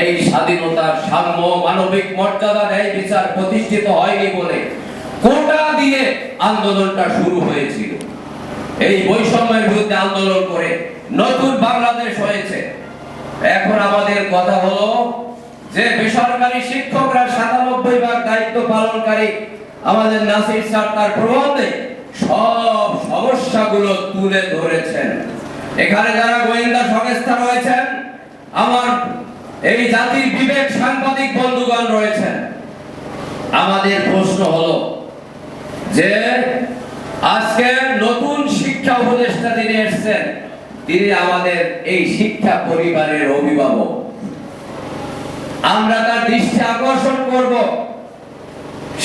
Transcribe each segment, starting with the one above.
এই স্বাধীনতার সাম্য মানবিক মর্যাদা ন্যায় বিচার প্রতিষ্ঠিত হয়নি বলে কোটা দিয়ে আন্দোলনটা শুরু হয়েছিল। এই বৈষম্যের বিরুদ্ধে আন্দোলন করে নতুন বাংলাদেশ হয়েছে। এখন আমাদের কথা হলো যে বেসরকারি শিক্ষকরা সাতানব্বই ভাগ দায়িত্ব পালনকারী আমাদের নাসির স্যার তার প্রবন্ধে সব সমস্যাগুলো তুলে ধরেছেন। এখানে যারা গোয়েন্দা সংস্থা রয়েছেন, আমার এই জাতির বিবেক সাংবাদিক বন্ধুগণ রয়েছেন। আমাদের প্রশ্ন হলো যে, আজকে নতুন শিক্ষা উপদেষ্টা যিনি এসেছেন, তিনি আমাদের এই শিক্ষা পরিবারের অভিভাবক। আমরা তার দৃষ্টি আকর্ষণ করব।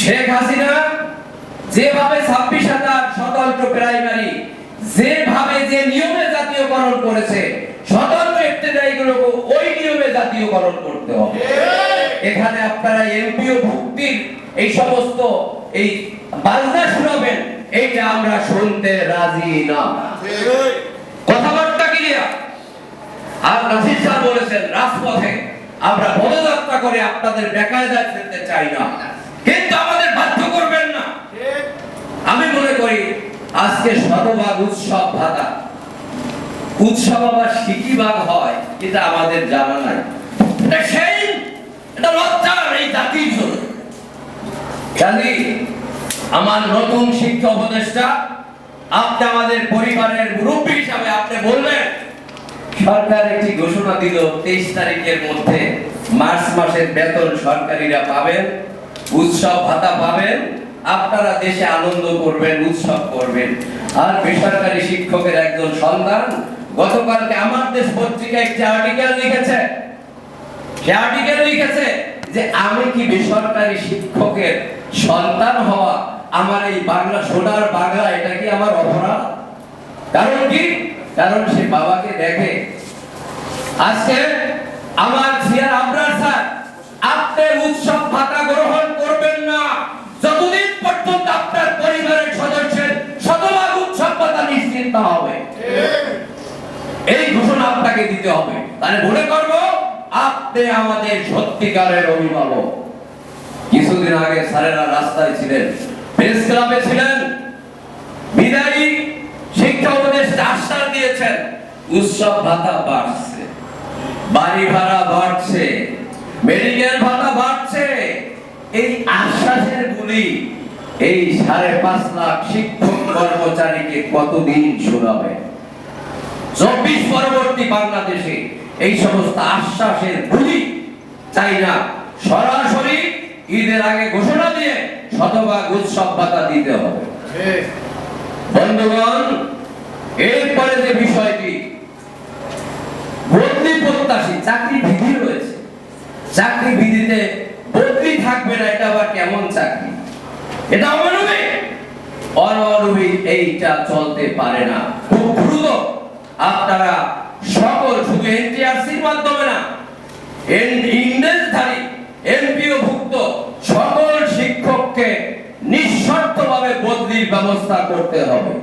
শেখ হাসিনা যেভাবে ছাব্বিশ হাজার স্বতন্ত্র প্রাইমারি, যেভাবে যে নিয়মে জাতীয়করণ করেছে, স্বতন্ত্র ইত্যাদিগুলোকে ওই নিয়মে জাতীয়করণ করতে হবে। এখানে আপনারা এমপিও ভুক্তির এই সমস্ত এই বাজনা শুনাবেন এইটা আমরা শুনতে রাজি না। কথাবার্তা ক্লিয়ার আর নাসির স্যার বলেছেন, রাজপথে আমরা পদযাত্রা করে আপনাদের বেকায়দায় ফেলতে চাই না। কিন্তু আমাদের বাধ্য করবেন না। আমি মনে করি, আজকে শতভাগ উৎসব ভাতা। উৎসব আবার সিকিভাগ হয়, এটা আমাদের জানা নাই। এটা সেই, এটা লজ্জার এই জাতির জন্য। আমার নতুন শিক্ষা উপদেষ্টা, আপনি আমাদের পরিবারের মুরব্বী হিসাবে আপনি বললেন সরকার একটি ঘোষণা দিল, তেইশ তারিখের মধ্যে মার্চ মাসের বেতন সরকারিরা পাবেন, উৎসব ভাতা পাবেন, আপনারা দেশে আনন্দ করবেন, উৎসব করবেন। আর বেসরকারি শিক্ষকের একজন সন্তান গতকালকে আমার দেশ পত্রিকায় একটি আর্টিকেল লিখেছে। সে আর্টিকেল লিখেছে যে আমি কি বেসরকারি শিক্ষকের সন্তান হওয়া আমার এই বাংলা সোনার বাংলা, এটা কি আমার অপরাধ? কারণ কি? কারণ সে বাবাকে দেখে, আজকে আমার জিয়ার আবরার স্যার, আপনি উৎসব ভাতা গ্রহণ করবেন না। যতদিন পর্যন্ত আপনার পরিবারের সদস্যের শতভাগ উৎসব ভাতা নিশ্চিন্ত হবে। এই ঘোষণা আপনাকে দিতে হবে। তাহলে মনে আপনি আমাদের সত্যিকারের অভিভাবক। কিছুদিন আগে স্যারেরা রাস্তায় ছিলেন, প্রেস ক্লাবে ছিলেন। বিদায়ী শিক্ষা উপদেষ্টা আশ্বাস দিয়েছেন, উৎসব ভাতা বাড়ছে, বাড়ি ভাড়া বাড়ছে, মেডিকেল ভাতা বাড়ছে। এই আশ্বাসের গুলি এই সাড়ে পাঁচ লাখ শিক্ষক কর্মচারীকে কতদিন শোনাবে? চব্বিশ পরবর্তী বাংলাদেশে এই সমস্ত আশ্বাসের গুলি চাই না? সরাসরি ঈদের আগে ঘোষণা দিয়ে শতভাগ উৎসব ভাতা দিতে হবে। বন্ধুগণ, এরপরে যে বিষয়টি, বদলি প্রত্যাশী চাকরি বিধি রয়েছে। চাকরি বিধিতে বদলি থাকবে না, এটা আবার কেমন চাকরি? এটা অমানবিক। অমানবিক এইটা চলতে পারে না। খুব দ্রুত আপনারা সকল শুধু এনটিআরসির মাধ্যমে না ইংরেজধারী এমপিও ভুক্ত সকল শিক্ষককে নিঃশর্তভাবে বদলির ব্যবস্থা করতে হবে।